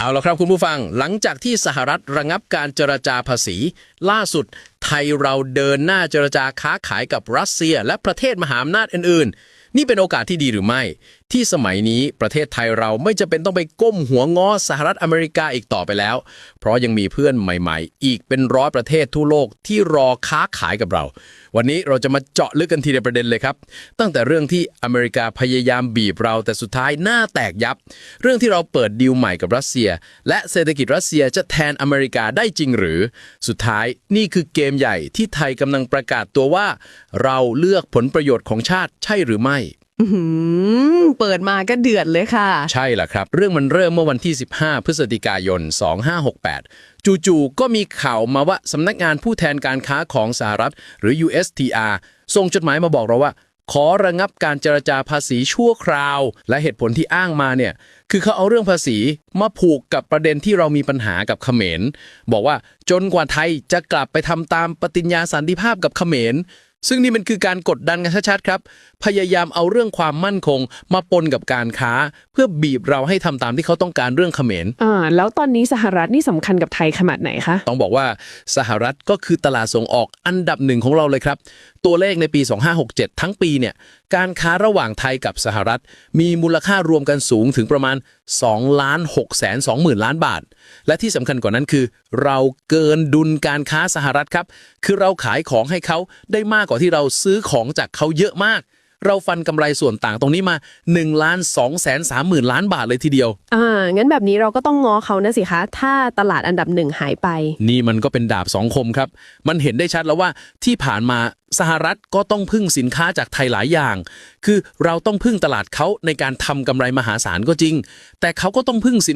เอาละครับคุณผู้ฟังหลังจากที่สหรัฐระงับการเจรจาภาษี ล่าสุด ไทยเราเดินหน้าเจรจาค้าขายกับรัสเซีย และประเทศมหาอำนาจอื่น ๆ นี่เป็นโอกาสที่ดีหรือไม่ที่สมัยนี้ประเทศไทยเราไม่จะเป็นต้องไปก้มหัวง้อสหรัฐอเมริกาอีกต่อไปแล้ว เพราะยังมีเพื่อนใหม่ๆ อีกเป็นร้อยประเทศทั่วโลกที่รอค้าขายกับเรา วันนี้เราจะมาเจาะลึกกันทีละประเด็นเลยครับ ตั้งแต่เรื่องที่อเมริกาพยายามบีบเราแต่สุดท้ายหน้าแตกยับ เรื่องที่เราเปิดดีลใหม่กับรัสเซีย และเศรษฐกิจรัสเซียจะแทนอเมริกาได้จริงหรือ สุดท้ายนี่คือเกมใหญ่ที่ไทยกำลังประกาศตัวว่า เราเลือกผลประโยชน์ของชาติใช่หรือไม่หื เปิดมาก็เดือดเลยค่ะ ใช่ล่ะครับ เรื่องมันเริ่มเมื่อวันที่ 15 พฤศจิกายน 2568 จู่ๆก็มีข่าวมาว่าสำนักงานผู้แทนการค้าของสหรัฐ หรือ USTR ส่งจดหมายมาบอกเราว่า ขอระงับการเจรจาภาษีชั่วคราว และเหตุผลที่อ้างมาเนี่ย คือเขาเอาเรื่องภาษีมาผูกกับประเด็นที่เรามีปัญหากับเขมร บอกว่าจนกว่าไทยจะกลับไปทำตามปฏิญญาสันติภาพกับเขมร ซึ่งนี่มันคือการกดดันกันชัดๆครับ พยายามเอาเรื่องความมั่นคง มาปนกับการค้า เพื่อบีบเราให้ทำตามที่เขาต้องการเรื่องเขมรอ่าแล้วตอนนี้สหรัฐนี่สำคัญกับไทยขนาดไหนคะ ต้องบอกว่าสหรัฐก็คือตลาดส่งออกอันดับหนึ่งของเราเลยครับ ตัวเลขในปี 2567 ทั้งปีเนี่ยการค้าระหว่างไทยกับสหรัฐ มีมูลค่ารวมกันสูงถึงประมาณ2ล้าน6แสน2หมื่นล้านบาท และที่สำคัญกว่านั้นคือ เราเกินดุลการค้าสหรัฐครับ คือเราขายของให้เขาได้มากกว่าที่เราซื้อของจากเขาเยอะมาก เราฟันกำไรส่วนต่างตรงนี้มา1ล้าน2แสน3หมื่นล้านบาทเลยทีเดียว อ่า งั้นแบบนี้เราก็ต้องง้อเขานะสิคะ ถ้าตลาดอันดับหนึ่งหายไป นี่มันก็เป็นดาบสองคมครับ มันเห็นได้ชัดแล้วว่าที่ผ่านมาสหรัฐก็ต้องพึ่งสินค้าจากไทยหลายอย่าง คือเราต้องพึ่งตลาดเขาในการทำกำไรมหาศาลก็จริง แต่เขาก็ต้องพึ่งสิน